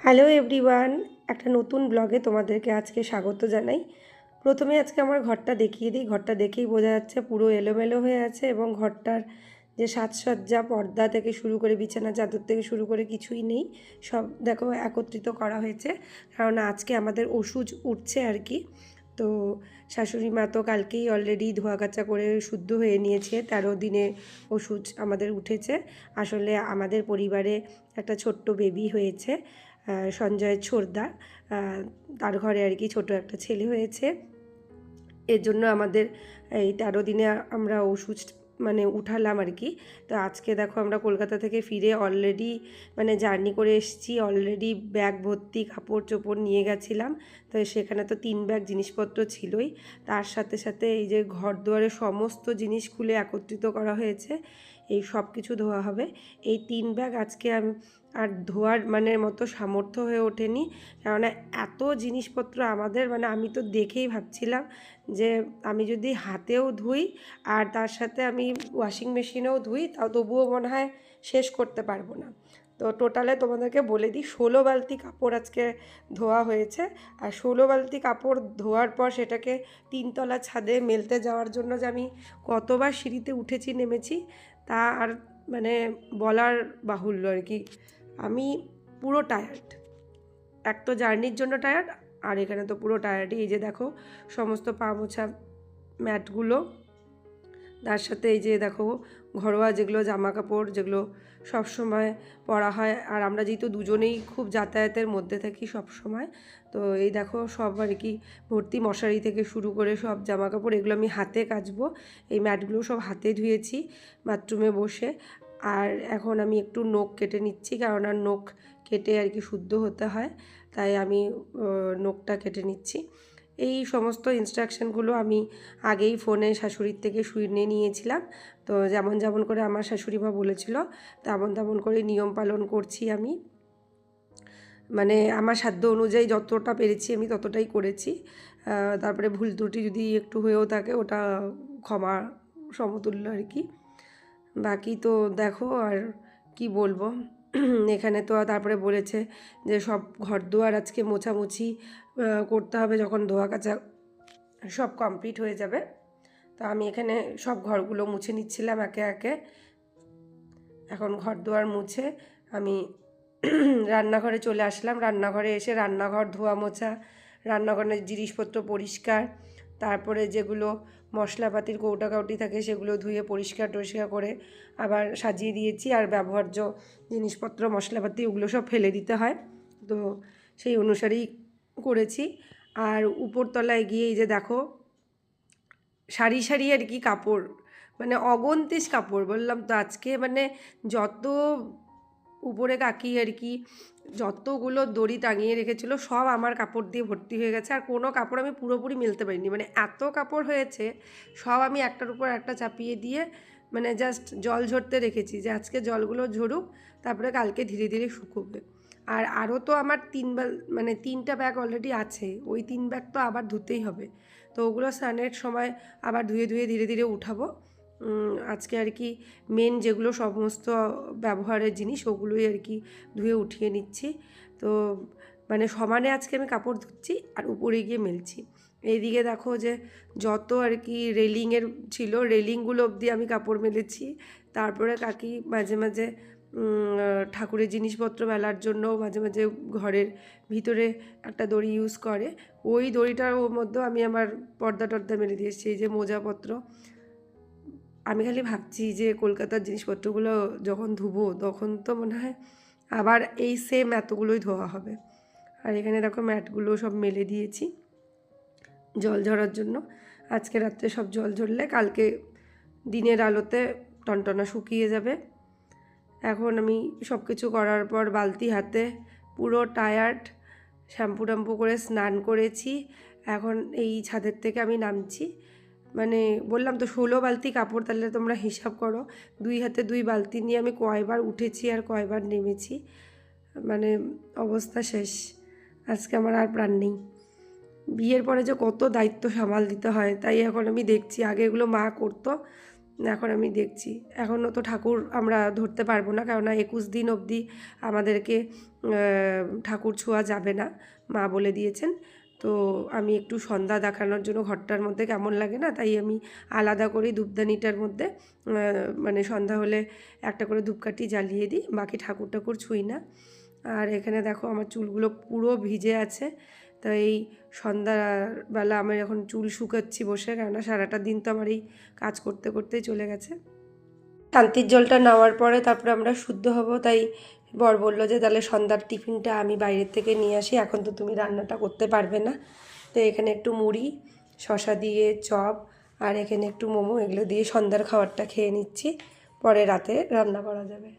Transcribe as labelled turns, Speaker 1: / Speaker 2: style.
Speaker 1: Hello everyone, একটা নতুন ব্লগে তোমাদেরকে আজকে স্বাগত জানাই। প্রথমে আজকে আমার ঘরটা দেখিয়ে দিই। ঘরটা দেখেই বোঝা যাচ্ছে পুরো এলোমেলো হয়ে আছে এবং ঘরটার যে সাজসজ্জা, পর্দা থেকে শুরু করে বিছানা চাদর থেকে শুরু করে কিছুই নেই। সব দেখো একত্রিত করা হয়েছে, কারণ আজকে আমাদের ওষুধ উঠছে আর কি। তো শাশুড়ি মা তো কালকেই অলরেডি ধোয়া কাচা করে শুদ্ধ হয়ে নিয়েছে, তেরো দিনে ওষুধ আমাদের উঠেছে। আসলে আমাদের পরিবারে একটা ছোট্ট বেবি হয়েছে। সঞ্জয় ছোড়দা তার ঘরে আর কি ছোট একটা ছেলে হয়েছে। এর জন্য আমাদের এই তেরো দিনে আমরা ওষুধ মানে উঠালাম আর কি। তো আজকে দেখো আমরা কলকাতা থেকে ফিরে অলরেডি মানে জার্নি করে এসেছি অলরেডি ব্যাগ ভর্তি, কাপড় চোপড় নিয়ে গেছিলাম। তো সেখানে তো তিন ব্যাগ জিনিসপত্র ছিলই। তার সাথে সাথে এই যে ঘর দুয়ারে সমস্ত জিনিস খুলে একত্রিত করা হয়েছে। এই সব কিছু ধোয়া হবে। এই তিন ব্যাগ আজকে আমি, আর ধোয়ার মানে মতো সামর্থ্য হয়ে ওঠেনি। কেননা এত জিনিসপত্র আমাদের মানে আমি তো দেখেই ভাবছিলাম যে আমি যদি হাতেও ধুই আর তার সাথে আমি ওয়াশিং মেশিনেও ধুই, তাও তবুও মনে হয় শেষ করতে পারব না। তো টোটালে তোমাদেরকে বলে দিই, ষোলো বালতি কাপড় আজকে ধোয়া হয়েছে। আর ষোলো বালতি কাপড় ধোয়ার পর সেটাকে তিনতলা ছাদে মেলতে যাওয়ার জন্য যে আমি কতবার সিঁড়িতে উঠেছি, নেমেছি তা আর মানে বলার বাহুল্য আর কি। আমি পুরো টায়ার্ড এক তো জার্নির জন্য টায়ার্ড আর এখানে তো পুরো টায়ার্ডই এই যে দেখো, সমস্ত পা মোছা ম্যাটগুলো তার সাথে এই যে দেখো ঘরোয়া যেগুলো জামা কাপড় যেগুলো সবসময় পরা হয়। আর আমরা যেহেতু দুজনেই খুব যাতায়াতের মধ্যে থাকি সব সময় তো এই দেখো সব আর কি ভর্তি মশারি থেকে শুরু করে সব জামা কাপড় এগুলো আমি হাতে কাচবো। এই ম্যাটগুলো সব হাতে ধুয়েছি বাথরুমে বসে। আর এখন আমি একটু নখ কেটে নিচ্ছি কারণ আর নখ কেটে আর কি শুদ্ধ হতে হয়, তাই আমি নখটা কেটে নিচ্ছি। এই সমস্ত ইনস্ট্রাকশনগুলো আমি আগেই ফোনে শাশুড়ির থেকে শুনে নিয়েছিলাম। তো যেমন যেমন করে আমার শাশুড়ি মা বলেছিল, তেমন তেমন করে নিয়ম পালন করছি আমি। মানে আমার সাধ্য অনুযায়ী যতটা পেরেছি আমি ততটাই করেছি। তারপরে ভুল ত্রুটি যদি একটু হয়েও থাকে ওটা ক্ষমা সমতুল্য আর কি। বাকি তো দেখো আর কি বলব। এখানে তো তারপরে বলেছে যে সব ঘর দুয়ার আজকে মোছামুছি করতে হবে যখন ধোয়া কাচা সব কমপ্লিট হয়ে যাবে। তো আমি এখানে সব ঘরগুলো মুছে নিচ্ছিলাম একে একে। এখন ঘর দুয়ার মুছে আমি রান্নাঘরে চলে আসলাম। রান্নাঘরে এসে রান্নাঘর, ধোয়া মোছা, রান্নাঘরের জিনিসপত্র পরিষ্কার তারপরে যেগুলো মশলাপাতির কৌটা কাউটি থাকে সেগুলো ধুয়ে পরিষ্কার টরিষ্কার করে আবার সাজিয়ে দিয়েছি আর ব্যবহার্য জিনিসপত্র, মশলাপাতি ওগুলো সব ফেলে দিতে হয়। তো সেই অনুসারেই করেছি। আর উপরতলায় গিয়ে এই যে দেখো, সারি সারি আর কি কাপড় মানে অগন্তিস কাপড় বললাম তো আজকে মানে যত উপরে কাকি আর কি যতগুলো দড়ি টাঙিয়ে রেখেছিল, সব আমার কাপড় দিয়ে ভর্তি হয়ে গেছে। আর কোনো কাপড় আমি পুরোপুরি মিলতে পারিনি। মানে এত কাপড় হয়েছে, সব আমি একটার উপর একটা চাপিয়ে দিয়ে মানে জাস্ট জল ঝরতে রেখেছি যে আজকে জলগুলো ঝরুক, তারপরে কালকে ধীরে ধীরে শুকোবে। আর আরও তো আমার তিন মানে তিনটা ব্যাগ অলরেডি আছে, ওই তিন ব্যাগ তো আবার ধুতেই হবে। তো ওগুলো স্নানের সময় আবার ধুয়ে ধুয়ে ধীরে ধীরে উঠাবো। আজকে আর কি মেন যেগুলো সমস্ত ব্যবহারের জিনিস ওগুলোই আর কি ধুয়ে উঠিয়ে নিচ্ছি। তো মানে সমানে আজকে আমি কাপড় ধুচ্ছি আর উপরে গিয়ে মেলছি। এইদিকে দেখো যে যত আর কি রেলিংয়ের ছিল রেলিংগুলো অবধি আমি কাপড় মেলেছি। তারপরে কাকি মাঝে মাঝে ঠাকুরের জিনিসপত্র মেলার জন্য মাঝে মাঝে ঘরের ভিতরে একটা দড়ি ইউজ করে। ওই দড়িটার মধ্যেও আমি আমার পর্দা টর্দা মেলে দিয়েছি, এই যে মোজাপত্র। আমি খালি ভাবছি যে কলকাতার জিনিসপত্রগুলো যখন ধুবো, তখন তো মনে হয় আবার এই সেম এতগুলোই ধোয়া হবে। আর এখানে দেখো ম্যাটগুলো সব মেলে দিয়েছি জল ঝরার জন্য। আজকে রাত্রে সব জল ঝরলে, কালকে দিনের আলোতে টনটনা শুকিয়ে যাবে। এখন আমি সব কিছু করার পর বালতি হাতে পুরো টায়ার্ড শ্যাম্পু ট্যাম্পু করে স্নান করেছি। এখন এই ছাদের থেকে আমি নামছি। মানে বললাম তো ষোলো বালতি কাপড়, তাহলে তোমরা হিসাব করো। দুই হাতে দুই বালতি নিয়ে আমি কয়বার উঠেছি আর কয়বার নেমেছি। মানে অবস্থা শেষ। আজকে আমার আর প্রাণ নেই। বিয়ের পরে যে কত দায়িত্ব সামাল দিতে হয়, তাই এখন আমি দেখছি। আগে এগুলো মা করতো, এখন আমি দেখছি। এখনও তো ঠাকুর আমরা ধরতে পারব না, কেননা একুশ দিন অবধি আমাদেরকে ঠাকুর ছোঁয়া যাবে না, মা বলে দিয়েছেন। তো আমি একটু সন্ধ্যা দেখানোর জন্য ঘরটার মধ্যে কেমন লাগে না? তাই আমি আলাদা করে ধূপদানিটার মধ্যে। মানে সন্ধ্যা হলে একটা করে ধূপকাঠি জ্বালিয়ে দিই, বাকি ঠাকুর ঠাকুর ছুঁই না। আর এখানে দেখো আমার চুলগুলো পুরো ভিজে আছে। তো এই সন্ধ্যাবেলা আমি এখন চুল শুকাচ্ছি বসে, কেননা সারাটা দিন তো আমার এই কাজ করতে, করতেই চলে গেছে। শান্তির জলটা নেওয়ার পরে তারপরে আমরা শুদ্ধ হব, তাই বর বলল যে, তাহলে সন্ধ্যার টিফিনটা আমি বাইরের থেকে নিয়ে আসি, এখন তো তুমি রান্নাটা করতে পারবে না। তো এখানে একটু মুড়ি শশা দিয়ে চপ, আর এখানে একটু মোমো, এগুলো দিয়ে সন্ধ্যার খাবারটা খেয়ে নিচ্ছি। পরে রাতে রান্না করা যাবে।